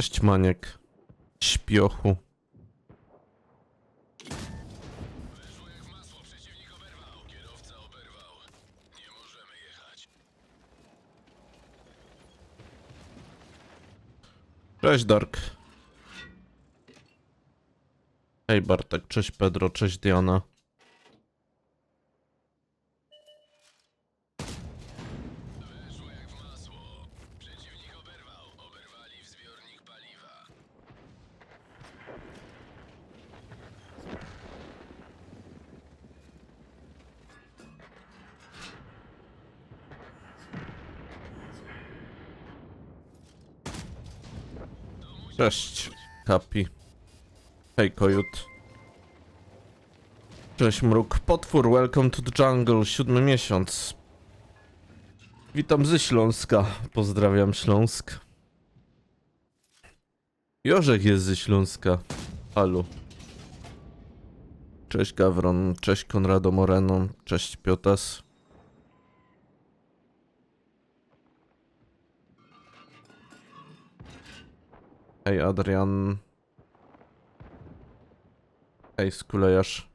Cześć Maniek. Śpiochu. Cześć Dark. Hej Bartek, cześć Pedro, cześć Diana. Cześć, Happy. Hej, Kojut. Cześć, Mruk. Potwór, welcome to the jungle. Siódmy miesiąc. Witam ze Śląska. Pozdrawiam Śląsk. Jorzek jest ze Śląska. Halo. Cześć, Gawron. Cześć, Konrado Moreno. Cześć, Piotas. Hej, Adrian. Hej, skulejarz.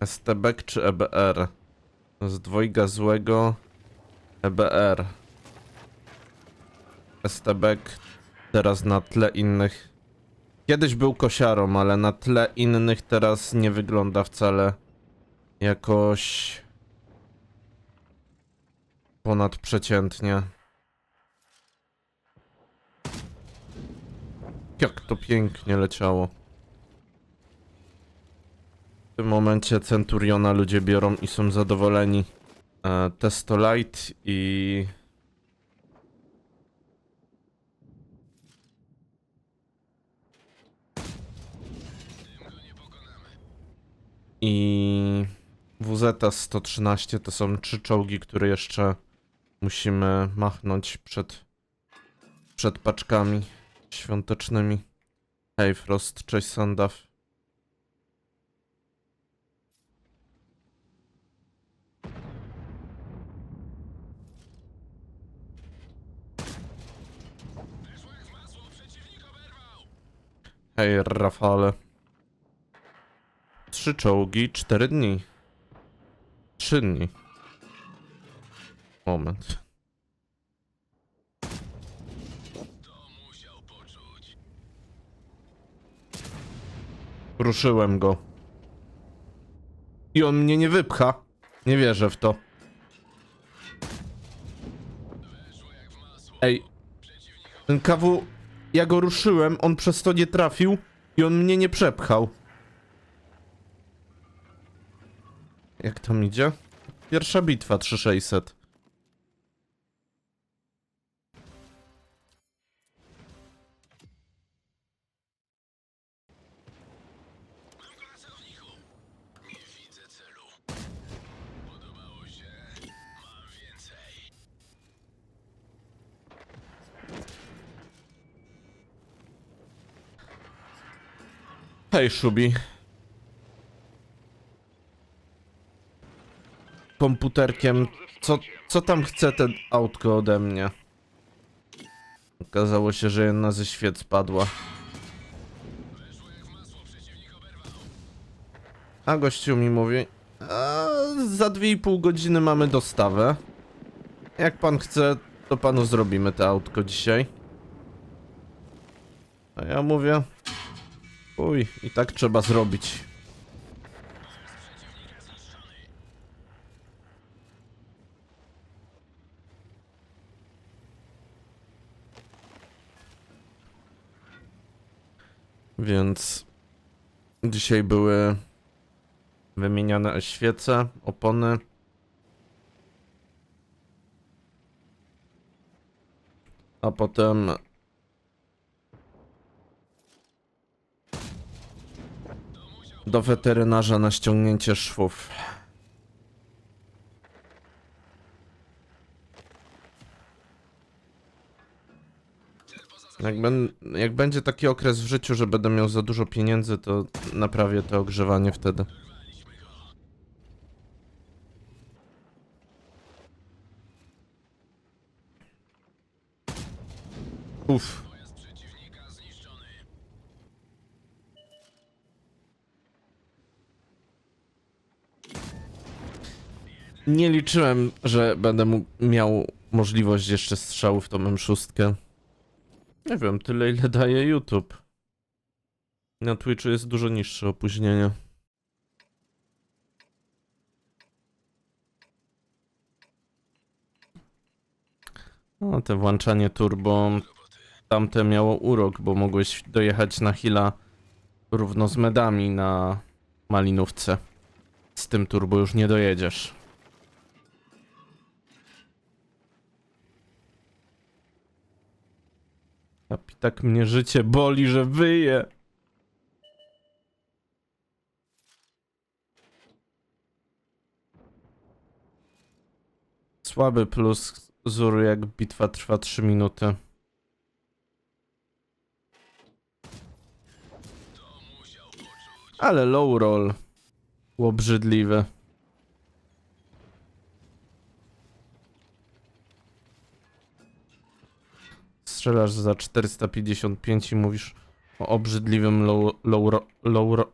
STBek czy EBR? Z dwojga złego EBR. STBek teraz na tle innych Kiedyś był kosiarą, ale na tle innych teraz nie wygląda wcale jakoś ponadprzeciętnie. Jak to pięknie leciało. W tym momencie Centuriona ludzie biorą i są zadowoleni. E, Testolite i i WZ 113 to są trzy czołgi, które jeszcze musimy machnąć przed, przed paczkami świątecznymi. Hej Frost, cześć Sandaw. Hej Rafale. Trzy czołgi, cztery dni. Trzy dni. Moment. Ruszyłem go. I on mnie nie wypcha. Nie wierzę w to. Ej. Ten kawu... Ja go ruszyłem, on przez to nie trafił i on mnie nie przepchał. Jak tam idzie? Pierwsza bitwa 3600. Hej, Szubi. Komputerkiem. Co, co tam chce ten autko ode mnie? Okazało się, że jedna ze świec padła. A gościu mi mówi, za 2,5 godziny mamy dostawę. Jak pan chce, to panu zrobimy to autko dzisiaj. A ja mówię, uj, i tak trzeba zrobić. Więc dzisiaj były wymieniane świece, opony. A potem do weterynarza na ściągnięcie szwów. Jak, ben, jak będzie taki okres w życiu, że będę miał za dużo pieniędzy, to naprawię to ogrzewanie wtedy. Uff. Nie liczyłem, że będę miał możliwość jeszcze strzału w tą M6. Nie wiem, tyle ile daje YouTube. Na Twitchu jest dużo niższe opóźnienie. No, te włączanie turbo, tamte miało urok, bo mogłeś dojechać na Hila równo z medami na Malinówce. Z tym turbo już nie dojedziesz. A tak mnie życie boli, że wyje. Słaby plus zur jak bitwa trwa 3 minuty. Ale low roll. Obrzydliwy. Strzelasz za 455 i mówisz o obrzydliwym low, low, low, ro-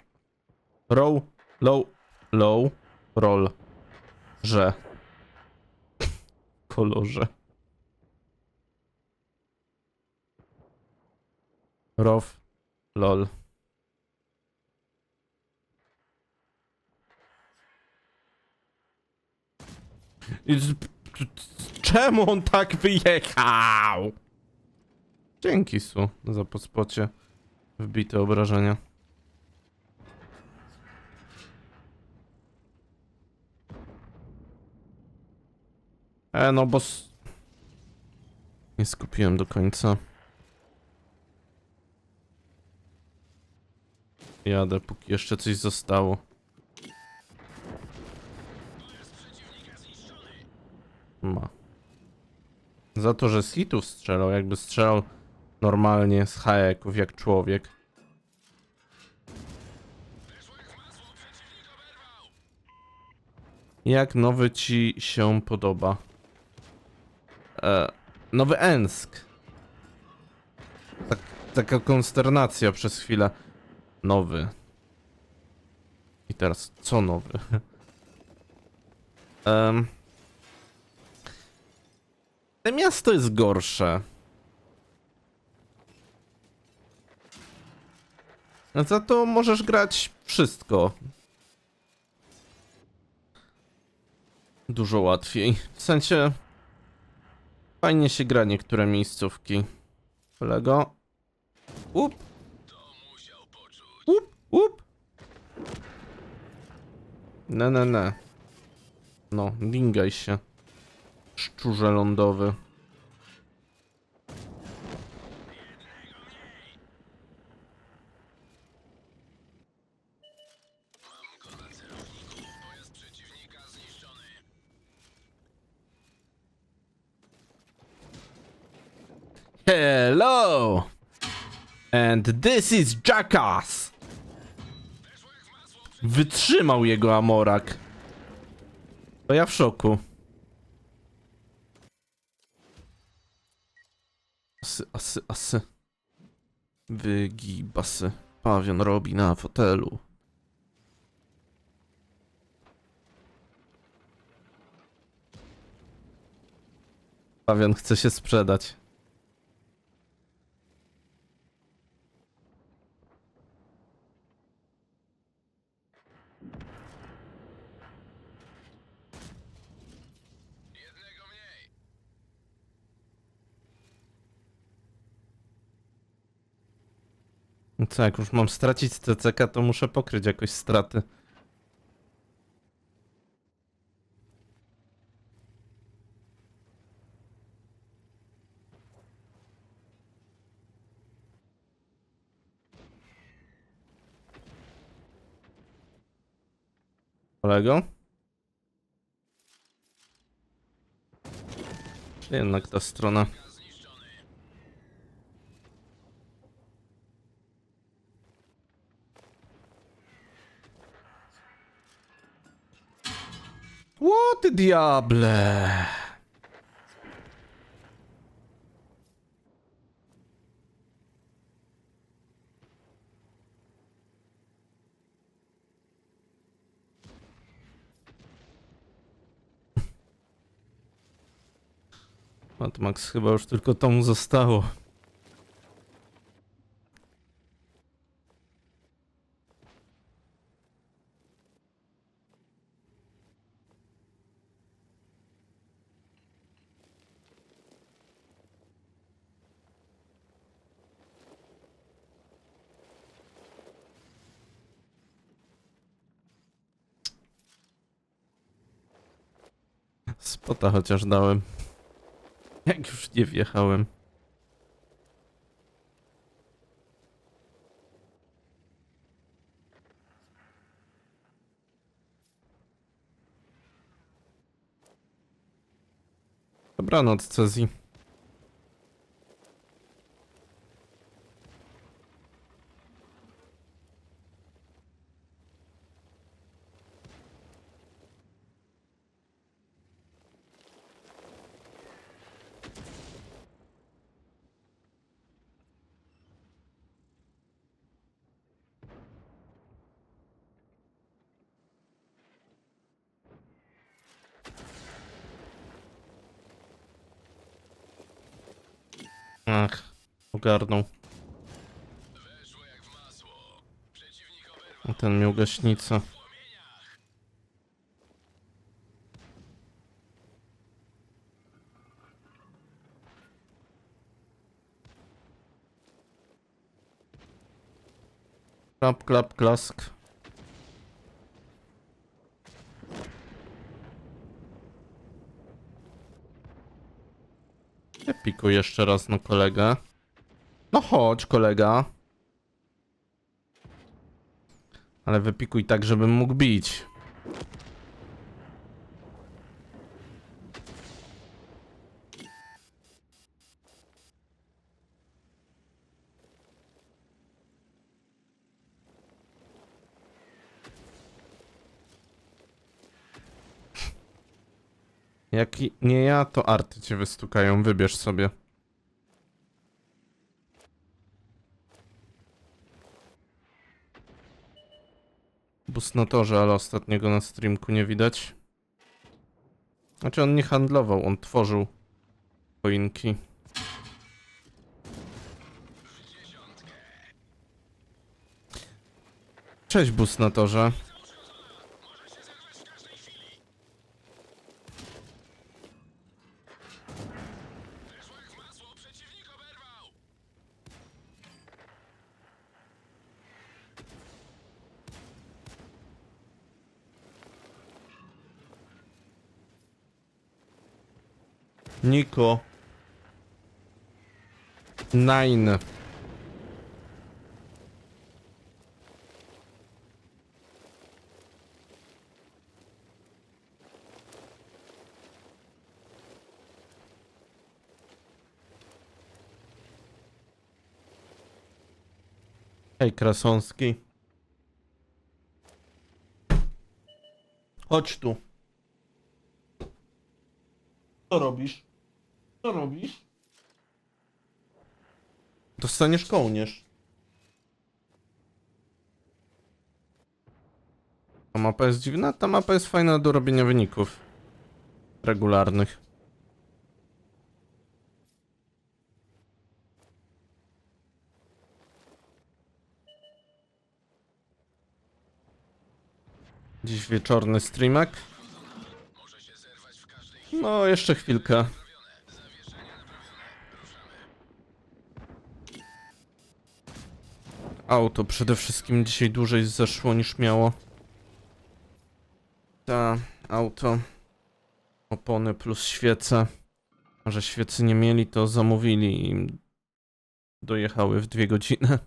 row, low, low, roll, że, kolorze. Row, lol. Czemu on tak wyjechał? Dzięki Su za pospocie wbite obrażenia. E, no bo... Nie skupiłem do końca. Jadę, póki jeszcze coś zostało. Ma. Za to, że z hitów strzelał, jakby strzelał normalnie z hajeków jak człowiek. Jak nowy ci się podoba? E, nowy Ensk. Tak, taka konsternacja przez chwilę. Nowy. I teraz co nowy? Te miasto jest gorsze. Za to możesz grać wszystko. Dużo łatwiej. W sensie... Fajnie się gra niektóre miejscówki. Kolego. Up. Up, up. Ne, ne, ne. No, dingaj się. Szczurze lądowy. Hello! And this is Jackass! Wytrzymał jego Amorak. To ja w szoku. Asy, asy, asy. Wygibasy. Pawion robi na fotelu. Pawion chce się sprzedać. Co, jak już mam stracić CCK, to muszę pokryć jakoś straty. Kolego? Jednak ta strona? Ło ty diable! Mad Max chyba już tylko to mu zostało. Spota chociaż dałem. Jak już nie wjechałem. Dobranoc, Cezji. Ach, ogarnął. A ten miał gaśnicę. Klap, klap, klask. Ja pikuję jeszcze raz na kolegę. No chodź, kolega. Ale wypikuj tak, żebym mógł bić. Jak nie ja, to arty cię wystukają. Wybierz sobie. Bus na torze, ale ostatniego na streamku nie widać. Znaczy on nie handlował, on tworzył choinki. Cześć bus na torze. Niko. Nine. Hej, Krasąski. Chodź tu. Co robisz? Co robisz? Dostaniesz kołnierz. Ta mapa jest dziwna? Ta mapa jest fajna do robienia wyników. Regularnych. Dziś wieczorny streamek. No, jeszcze chwilkę. Auto przede wszystkim dzisiaj dłużej zeszło niż miało. Ta, auto. Opony plus świece. A że świecy nie mieli, to zamówili i dojechały w dwie godziny.